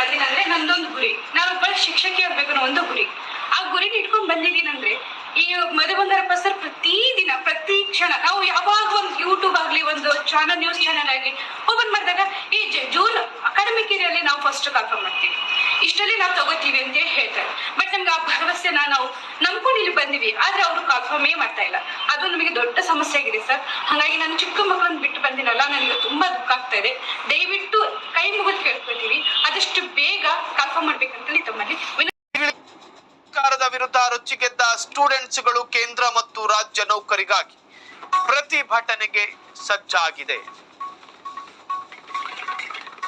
ಬಂದಿನಂದ್ರೆ ನಂದೊಂದು ಗುರಿ. ನಾನೊಬ್ಬ ಶಿಕ್ಷಕಿ ಆಗ್ಬೇಕು ಅನ್ನೋ ಒಂದು ಗುರಿ. ಆ ಗುರಿನ ಇಟ್ಕೊಂಡ್ ಬಂದಿದ್ದೀನಂದ್ರೆ ಈ ಮಧುಬಂಗಾರಪ್ಪ ಸರ್ ಪ್ರತಿದಿನ, ಪ್ರತಿ ಕ್ಷಣ, ನಾವು ಯಾವಾಗ ಒಂದು ಯೂಟ್ಯೂಬ್ ಆಗ್ಲಿ, ಒಂದು ಚಾನಲ್ ನ್ಯೂಸ್ ಚಾನಲ್ ಆಗ್ಲಿ ಓಪನ್ ಮಾಡಿದಾಗ ಈ ಜೂನ್ ಅಕಾಡೆಮಿಕ್ ಇಯರಲ್ಲಿ ನಾವು ಫಸ್ಟ್ ಕನ್ಫರ್ಮ್ ಮಾಡ್ತೀವಿ. ಇಷ್ಟರಲ್ಲಿ ನಾವು ತಗೋತೀವಿ ಅಂತ ಹೇಳ್ತಾರೆ. ಬಟ್ ನಮ್ಗೆ ಆ ಭರವಸೆನ ನಾವು ನಂಬ್ಕೊಂಡು ಇಲ್ಲಿ ಬಂದಿವಿ. ಆದ್ರೆ ಅವರು ಕನ್ಫರ್ಮೇ ಮಾಡ್ತಾ ಇಲ್ಲ. ಅದು ನಮಗೆ ದೊಡ್ಡ ಸಮಸ್ಯೆ ಆಗಿದೆ ಸರ್. ಹಾಗಾಗಿ ನಾನು ಚಿಕ್ಕ ಮಕ್ಕಳನ್ನ ಬಿಟ್ಟು ಬಂದಿನಲ್ಲ, ನನಗೆ ತುಂಬಾ ದುಃಖ ಆಗ್ತಾ ಇದೆ. ದಯವಿಟ್ಟು ಕೈ ಮುಗಿದು ಕೇಳ್ಕೊಳ್ತೀವಿ. ಆದಷ್ಟು ಬೇಗ ಕನ್ಫರ್ಮ್ ಮಾಡ್ಬೇಕಂತೇಳಿ ತಮ್ಮಲ್ಲಿ ಸರ್ಕಾರದ ವಿರುದ್ಧ ರೊಚ್ಚಿಗೆದ್ದ ಸ್ಟೂಡೆಂಟ್ಸ್ಗಳು ಕೇಂದ್ರ ಮತ್ತು ರಾಜ್ಯ ನೌಕರಿಗಾಗಿ ಪ್ರತಿಭಟನೆಗೆ ಸಜ್ಜಾಗಿದೆ.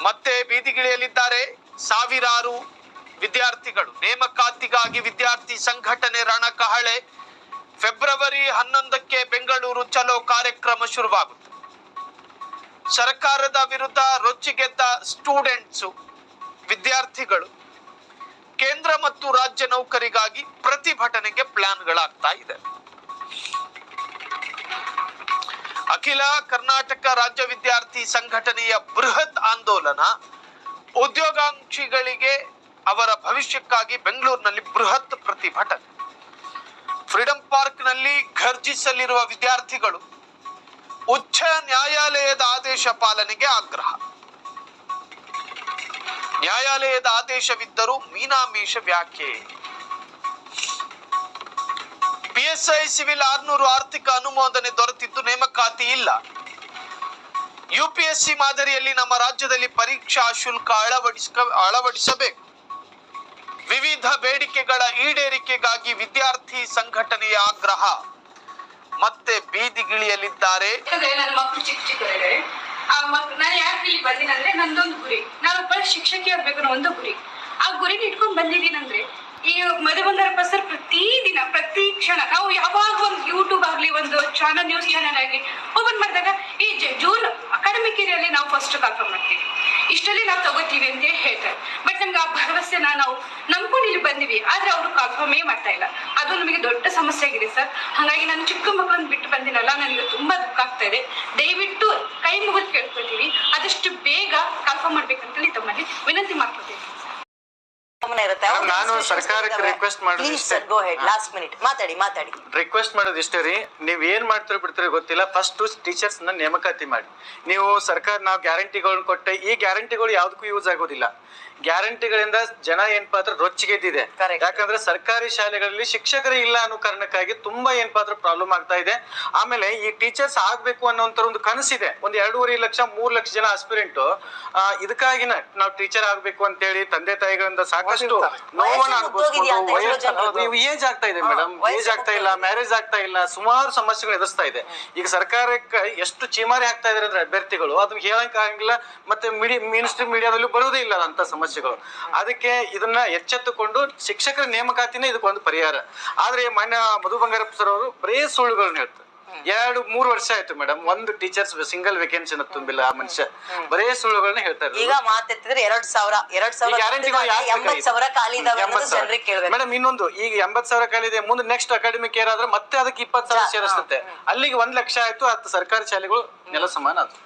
ಮತ್ತೆ ಬೀದಿಗಿಳಿಯಲಿದ್ದಾರೆ ಸಾವಿರಾರು ವಿದ್ಯಾರ್ಥಿಗಳು. ನೇಮಕಾತಿಗಾಗಿ ವಿದ್ಯಾರ್ಥಿ ಸಂಘಟನೆ ರಣಕಹಳೆ. ಫೆಬ್ರವರಿ ಹನ್ನೊಂದಕ್ಕೆ ಬೆಂಗಳೂರು ಚಲೋ ಕಾರ್ಯಕ್ರಮ ಶುರುವಾಗುತ್ತೆ ಸರ್ಕಾರದ ವಿರುದ್ಧ ರೊಚ್ಚಿಗೆದ್ದ ಸ್ಟೂಡೆಂಟ್ಸು, ವಿದ್ಯಾರ್ಥಿಗಳು, ಕೇಂದ್ರ ಮತ್ತು ರಾಜ್ಯ ನೌಕರಿಗಾಗಿ ಪ್ರತಿಭಟನೆಗೆ ಪ್ಲಾನ್ಗಳಾಗ್ತಾ ಇದೆ. ಅಖಿಲ ಕರ್ನಾಟಕ ರಾಜ್ಯ ವಿದ್ಯಾರ್ಥಿ ಸಂಘಟನೆಯ ಬೃಹತ್ ಆಂದೋಲನ ಉದ್ಯೋಗಾಂಕ್ಷಿಗಳಿಗೆ ಅವರ ಭವಿಷ್ಯಕ್ಕಾಗಿ ಬೆಂಗಳೂರಿನಲ್ಲಿ ಬೃಹತ್ ಪ್ರತಿಭಟನೆ. ಫ್ರೀಡಂ ಪಾರ್ಕ್ನಲ್ಲಿ ಘರ್ಜಿಸಲಿರುವ ವಿದ್ಯಾರ್ಥಿಗಳು ಉಚ್ಚ ನ್ಯಾಯಾಲಯದ ಆದೇಶ ಪಾಲನೆಗೆ ಆಗ್ರಹ. ನ್ಯಾಯಾಲಯದ ಆದೇಶವಿದ್ದರೂ ಮೀನಾಮೇಷ ವ್ಯಾಖ್ಯೆ. ಪಿಎಸ್ಐ ಸಿವಿಲ್ ಆರ್ನೂರು ಆರ್ಥಿಕ ಅನುಮೋದನೆ ದೊರೆತಿದ್ದು ನೇಮಕಾತಿ ಇಲ್ಲ. ಯುಪಿಎಸ್ಸಿ ಮಾದರಿಯಲ್ಲಿ ನಮ್ಮ ರಾಜ್ಯದಲ್ಲಿ ಪರೀಕ್ಷಾ ಶುಲ್ಕ ಅಳವಡಿಸ ಅಳವಡಿಸಬೇಕು. ವಿವಿಧ ಬೇಡಿಕೆಗಳ ಈಡೇರಿಕೆಗಾಗಿ ವಿದ್ಯಾರ್ಥಿ ಸಂಘಟನೆಯ ಆಗ್ರಹ. ಮತ್ತೆ ಬೀದಿಗಿಳಿಯಲಿದ್ದಾರೆ ನನ್ನ ಮಕ್ಕಳು ಚಿಕ್ಕ ಆ ಮಕ್, ನಾನು ಇಲ್ಲಿ ಬಂದಿನಂದ್ರೆ ನಂದೊಂದು ಗುರಿ. ನಾನೊಬ್ಬ ಶಿಕ್ಷಕಿ ಆಗ್ಬೇಕು ಅನ್ನೋ ಒಂದು ಗುರಿ. ಆ ಗುರಿನ ಇಟ್ಕೊಂಡ್ ಬಂದಿದ್ದೀನಂದ್ರೆ ಈ ಮಧುಬಂಗಾರಪ್ಪ ಸರ್ ಪ್ರತಿದಿನ, ಪ್ರತಿ ಕ್ಷಣ, ನಾವು ಯಾವಾಗ ಒಂದು ಯೂಟ್ಯೂಬ್ ಆಗ್ಲಿ, ಒಂದು ಚಾನಲ್ ನ್ಯೂಸ್ ಚಾನಲ್ ಆಗಲಿ ಓಪನ್ ಮಾಡಿದಾಗ, ಈ ಜೂನ್ ಅಕಾಡೆಮಿಕ್ ಇಯರಲ್ಲಿ ನಾವು ಫಸ್ಟ್ ಕನ್ಫರ್ಮ್ ಮಾಡ್ತೀವಿ. ಇಷ್ಟರಲ್ಲಿ ನಾವು ತಗೋತೀವಿ ಅಂತ ಹೇಳ್ತಾರೆ. ಬಟ್ ನಮ್ಗೆ ಆ ಭರವಸೆನ ನಾವು ಇಲ್ಲಿ ಬಂದಿವಿ ಆದ್ರೆ ಅವರು ಕನ್ಫರ್ಮೇ ಮಾಡ್ತಾ ಇಲ್ಲ. ಅದು ನಮಗೆ ದೊಡ್ಡ ಸಮಸ್ಯೆ ಆಗಿದೆ ಸರ್. ಹಾಗಾಗಿ ನಾನು ಚಿಕ್ಕ ಮಕ್ಕಳನ್ನ ಬಿಟ್ಟು ಬಂದಿನಲ್ಲ ನನಗೆ ತುಂಬಾ ದುಃಖ ಆಗ್ತಾ ಇದೆ. ದಯವಿಟ್ಟು ಕೈ ಮುಗಿದು ಕೇಳ್ಕೊತೀವಿ ಆದಷ್ಟು ಬೇಗ ಕನ್ಫರ್ಮ್ ಮಾಡ್ಬೇಕಂತೇಳಿ ತಮ್ಮಲ್ಲಿ ವಿನಂತಿ ಇರುತ್ತೆ. ನಾನು ಸರ್ಕಾರಕ್ಕೆ ರಿಕ್ವೆಸ್ಟ್ ಮಾಡೋದು ಇಷ್ಟೇ. Sir go head last minute ಮಾತಾಡಿ ಮಾತಾಡಿ. ರಿಕ್ವೆಸ್ಟ್ ಮಾಡೋದು ಇಷ್ಟೇ ರೀ. ನೀವ್ ಏನ್ ಮಾಡ್ತೀರೋ ಬಿಡ್ತೀರೋ ಗೊತ್ತಿಲ್ಲ. ಫಸ್ಟ್ ಟೀಚರ್ಸ್ನ ನೇಮಕಾತಿ ಮಾಡಿ. ನೀವು ಸರ್ಕಾರ ನಾವು ಗ್ಯಾರಂಟಿಗಳನ್ನ ಕೊಟ್ಟೆ ಈ ಗ್ಯಾರಂಟಿಗಳು ಯಾವ್ದಕ್ಕೂ ಯೂಸ್ ಆಗೋದಿಲ್ಲ. ಗ್ಯಾರಂಟಿಗಳಿಂದ ಜನ ಏನಪ್ಪಾ ಅಂದ್ರೆ ರೊಚ್ಚಿಗೆದ್ದಿದೆ. ಯಾಕಂದ್ರೆ ಸರ್ಕಾರಿ ಶಾಲೆಗಳಲ್ಲಿ ಶಿಕ್ಷಕರು ಇಲ್ಲ ಅನ್ನೋ ಕಾರಣಕ್ಕಾಗಿ ತುಂಬಾ ಏನಪ್ಪಾ ಅಂದ್ರೆ ಪ್ರಾಬ್ಲಮ್ ಆಗ್ತಾ ಇದೆ. ಆಮೇಲೆ ಈ ಟೀಚರ್ಸ್ ಆಗ್ಬೇಕು ಅನ್ನೋಂತ ಒಂದು ಕನಸಿದೆ. ಒಂದ್ ಎರಡೂವರೆ ಲಕ್ಷ ಮೂರ್ ಲಕ್ಷ ಜನ ಆಸ್ಪಿರೆಂಟ್ ಇದಕ್ಕಾಗಿನ ನಾವು ಟೀಚರ್ ಆಗ್ಬೇಕು ಅಂತ ಹೇಳಿ ತಂದೆ ತಾಯಿಗಳಿಂದ ಸಾಕಷ್ಟು ನೋವನ್ನ ಏಜ್ ಆಗ್ತಾ ಇದೆ ಮೇಡಮ್ ಏಜ್ ಆಗ್ತಾ ಇಲ್ಲ ಮ್ಯಾರೇಜ್ ಆಗ್ತಾ ಇಲ್ಲ ಸುಮಾರು ಸಮಸ್ಯೆಗಳು ಎದುರಿಸ್ತಾ ಇದೆ. ಈಗ ಸರ್ಕಾರಕ್ಕೆ ಎಷ್ಟು ಚೀಮಾರಿ ಆಗ್ತಾ ಇದಾರೆ ಅಂದ್ರೆ ಅಭ್ಯರ್ಥಿಗಳು ಅದನ್ನ ಹೇಳಕ್ ಆಗಿಲ್ಲ ಮತ್ತೆ ಮೀಡಿ ಮಿನಿಸ್ಟ್ರಿ ಮೀಡಿಯಾದಲ್ಲೂ ಬರೋದೇ ಇಲ್ಲ ಅಂತ ಸಮಸ್ಯೆಗಳು. ಅದಕ್ಕೆ ಇದನ್ನ ಎಚ್ಚೆತ್ತುಕೊಂಡು ಶಿಕ್ಷಕರ ನೇಮಕಾತಿನೇ ಇದಕ್ಕೊಂದು ಪರಿಹಾರ. ಆದ್ರೆ ಮಾನ್ಯ ಮಧು ಬಂಗಾರಪ್ಪ ಸರ್ ಅವರು ಬರೇ ಸುಳ್ಳುಗಳನ್ನ ಹೇಳ್ತಾರೆ. ಎರಡು ಮೂರು ವರ್ಷ ಆಯ್ತು ಮೇಡಮ್ ಒಂದು ಟೀಚರ್ಸ್ ಸಿಂಗಲ್ ವೇಕೆನ್ಸಿನ ತುಂಬಿಲ್ಲ ಆ ಮನುಷ್ಯ. ಬರೇ ಸುಳ್ಳುಗಳನ್ನ ಹೇಳ್ತಾರೆ ಈಗ ಮಾತಾಡ್ತಿದ್ರೆ ಎರಡ್ ಸಾವಿರ ಎರಡ್ ಸಾವಿರ ಖಾಲಿ ಮೇಡಮ್ ಇನ್ನೊಂದು ಈಗ ಎಂಬತ್ ಸಾವಿರ ಖಾಲಿ ಇದೆ. ಮುಂದೆ ನೆಕ್ಸ್ಟ್ ಅಕಾಡೆಮಿಕ್ ಇಯರ್ ಆದ್ರೆ ಮತ್ತೆ ಅದಕ್ಕೆ ಇಪ್ಪತ್ತು ಸಾವಿರ ಸೇರಿಸುತ್ತೆ. ಅಲ್ಲಿಗೆ ಒಂದ್ ಲಕ್ಷ ಆಯ್ತು ಹತ್ತು ಸರ್ಕಾರಿ ಶಾಲೆಗಳು ನೆಲ ಸಮಾನ ಅದು